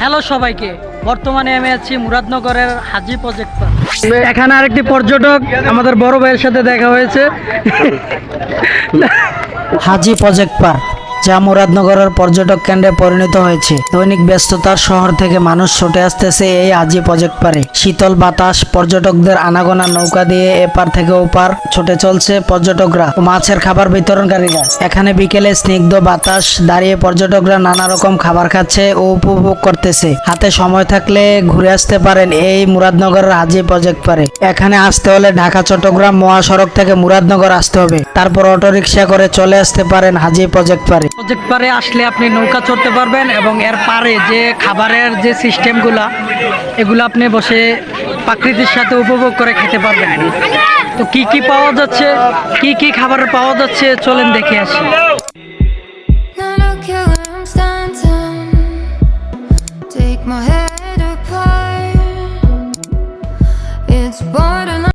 Hello সবাইকে। বর্তমানে আমি আছি মুরাদনগরের হাজি প্রজেক্ট এখানে আরেকটি পর্যটক আমাদের বড় ভাইয়ের সাথে দেখা হয়েছে। হাজি প্রজেক্ট পার্ক যা মুরাদনগরের পর্যটক কেন্দ্রে পরিণত হয়েছে। দৈনিক ব্যস্ততার শহর থেকে মানুষ ছুটে আসতেছে এই হাজি প্রজেক্ট পারে। শীতল বাতাস, পর্যটকদের আনাগোনা নৌকা দিয়ে এপার থেকে ওপার ছুটে চলছে পর্যটকরা মাছের খাবার বিতরণকারীরা। এখানে বিকেলে স্নিগ্ধ বাতাস দাঁড়িয়ে পর্যটকরা নানা রকম খাবার খাচ্ছে ও উপভোগ করতেছে। হাতে সময় থাকলে ঘুরে আসতে পারেন এই মুরাদনগরের হাজি প্রজেক্ট পারে। এখানে আসতে হলে ঢাকা, চট্টগ্রাম, মহাসড়ক থেকে মুরাদনগর আসতে হবে। তারপর অটোরিকশা করে চলে আসতে পারেন হাজি প্রজেক্ট পারে। প্রজেক্ট পারে আসলে আপনি নৌকা চড়তে পারবেন এবং এর পারে যে খাবারের যে সিস্টেমগুলা, এগুলো আপনি বসে প্রাকৃতির সাথে উপভোগ করে খেতে পারবেন। তো কি কি পাওয়া যাচ্ছে, কি কি খাবার পাওয়া যাচ্ছে, চলেন দেখে আসি. It's borderline